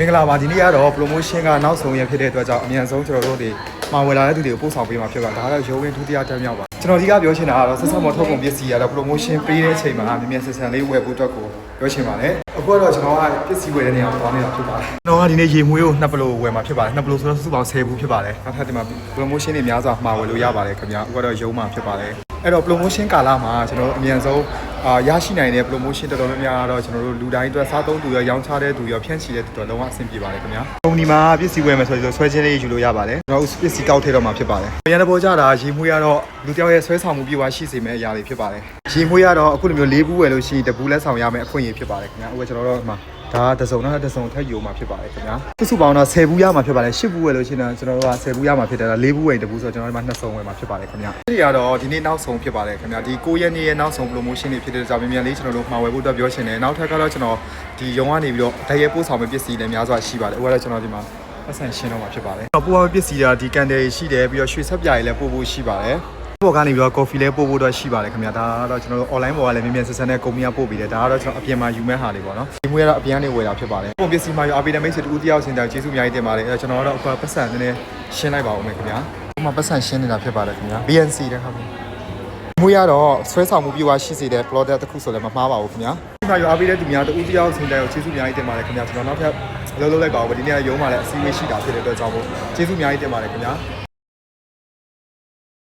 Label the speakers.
Speaker 1: မင်္ဂလာပါဒီနေ့ကတော့ promotion ကနောက်ဆုံးရဖြစ်တဲ့အတွက်ကြောင့်အမြန်ဆုံးကျွန်တော်တို့တွေမှာဝယ်လာတဲ့သူတွေကိုပို့ဆောင်ပေးမှာဖြစ်ပါဒါကတော့ရုံးဝင်ဒုတိယတက်မြောက်ပါကျွန်တော်ဒီကပြောချင်တာကတော့ဆက်ဆက်မော်ထုတ်ကုန်ပစ္စည်းကတော့ promotion ပေးတဲ့အချိန်မှာမြန်မြန်ဆန်ဆန်လေးဝယ်ဖို့အတွက်ကိုပြောချင်ပါတယ်အခုတော့ကျွန်တော်ကပစ္စည်းဝယ်တဲ့နေရာကိုသွားနေတာဖြစ်ပါတယ်ကျွန်တော်ကဒီနေ့ရေမွေးကိုနှစ်ပလိုဝယ်မှာဖြစ်ပါတယ်နှစ်ပလိုဆိုတော့စုစုပေါင်း10ဘူးဖြစ်ပါတယ်နောက်ထပ်ဒီမှာ promotion တွေများစွာမှာဝယ်လို့ရပါတယ်ခင်ဗျာအခုကတော့ရုံးမှာဖြစ်ပါတယ် အဲ့တော့ promotion ကာလမှာကျွန်တော်တို့အမြန်ဆုံးအာရရှိနိုင်တဲ့ promotion တော်တော်များများကတော့ကျွန်တော်တို့လူတိုင်းအတွက်စားသုံးသူရောရောင်းချတဲ့သူရောဖြန့်ချီတဲ့သူတွေလုံးဝအဆင်ပြေပါတယ်ခင်ဗျာ။ကုမ္ပဏီမှာပစ္စည်းဝယ်မယ်ဆိုရင်ဆွဲချင်းလေးယူလို့ရပါတယ်။ကျွန်တော်တို့ပစ္စည်းကောက်ထည့်တော့မှာဖြစ်ပါတယ်။ရန်တဘောကြတာရေမွေးရတော့လူတစ်ယောက်ရဲ့ဆွဲဆောင်မှုပြေဝရှိစေမယ့်အရာတွေဖြစ်ပါတယ်။ရေမွေးရတော့အခုလိုမျိုးလေးဘူးဝယ်လို့ရှိရင်တပူးလက်ဆောင်ရမယ်အခွင့်အရေးဖြစ်ပါတယ်ခင်ဗျာ။အခုကျွန်တော်တို့ဒီမှာ ဒါကတစုံတော့တစုံထက်ယူမှာဖြစ်ပါတယ်ခင်ဗျာစုစုပေါင်းတော့10ဘူးရမှာဖြစ်ပါတယ်10ဘူးဝယ်လို့ရှိရင်ကျွန်တော်တို့က10ဘူးရမှာဖြစ်တယ်ဒါ4ဘူးဝယ်တဘူးဆိုတော့ကျွန်တော်တို့မှာ2စုံဝယ်မှာဖြစ်ပါတယ်ခင်ဗျာဒီကတော့ဒီနေ့နောက်ဆုံးဖြစ်ပါတယ်ခင်ဗျာဒီ9ရက်နေ့ရဲ့နောက်ဆုံး promotion တွေဖြစ်တဲ့ကြောင့်မြန်မြန်လေးကျွန်တော်တို့မှာဝယ်ဖို့အတွက်ပြောရှင်တယ်နောက်ထပ်ကတော့ကျွန်တော်ဒီရုံကနေပြီးတော့ဓာတ်ရဲပို့ဆောင်မယ့်ပစ္စည်းလည်းများစွာရှိပါတယ်အခုကတော့ကျွန်တော်ဒီမှာပတ်စံရှင်းတော့မှာဖြစ်ပါတယ်ပို့ရမယ့်ပစ္စည်းကဒီကန်တယ်ရှိတယ်ပြီးတော့ရွှေဆက်ပြားတွေလည်းပို့ဖို့ရှိပါတယ် ပေါ်ကနေပြီးတော့ coffee လည်းပို့ဖို့တော့ရှိပါတယ်ခင်ဗျာဒါကတော့ကျွန်တော်တို့ online ပေါ်ကလည်းမြန်မြန်ဆက်ဆက်နဲ့ကုမ္ပဏီကပို့ပေးတယ်ဒါကတော့ကျွန်တော်အပြင်မှာယူမဲ့ဟာတွေပေါ့နော်ဒီမွေးကတော့အပြင်ကနေဝယ်တာဖြစ်ပါတယ်ပုံပစ္စည်းမှာရောအပိဒမိတ်ဆွေတူတယောက်စင်တာကျေးဇူးအများကြီးတင်ပါတယ်အဲကျွန်တော်ကတော့အခုပတ်စံနည်းနည်းရှင်းလိုက်ပါဦးမယ်ခင်ဗျာဒီမှာပတ်စံရှင်းနေတာဖြစ်ပါတယ်ခင်ဗျာ BNC တဲ့ဟုတ်ပြီမွေးရတော့ဆွဲဆောင်မှုပြွားရှိစေတဲ့ product တစ်ခုဆိုလည်းမမှားပါဘူးခင်ဗျာဒီမှာရောအပိတဲ့သူများတူတယောက်စင်တာကိုကျေးဇူးအများကြီးတင်ပါတယ်ခင်ဗျာကျွန်တော်နောက်ထပ်အလုပ်လုပ်လိုက်ပါဦးဒီနေ့ရုံးမှာလည်းအစည်းအဝေးရှိတာဖြစ်တဲ့အတွက်ကြောင့်မို့ကျေးဇူးအများကြီးတင်ပါတယ်ခင်ဗျာ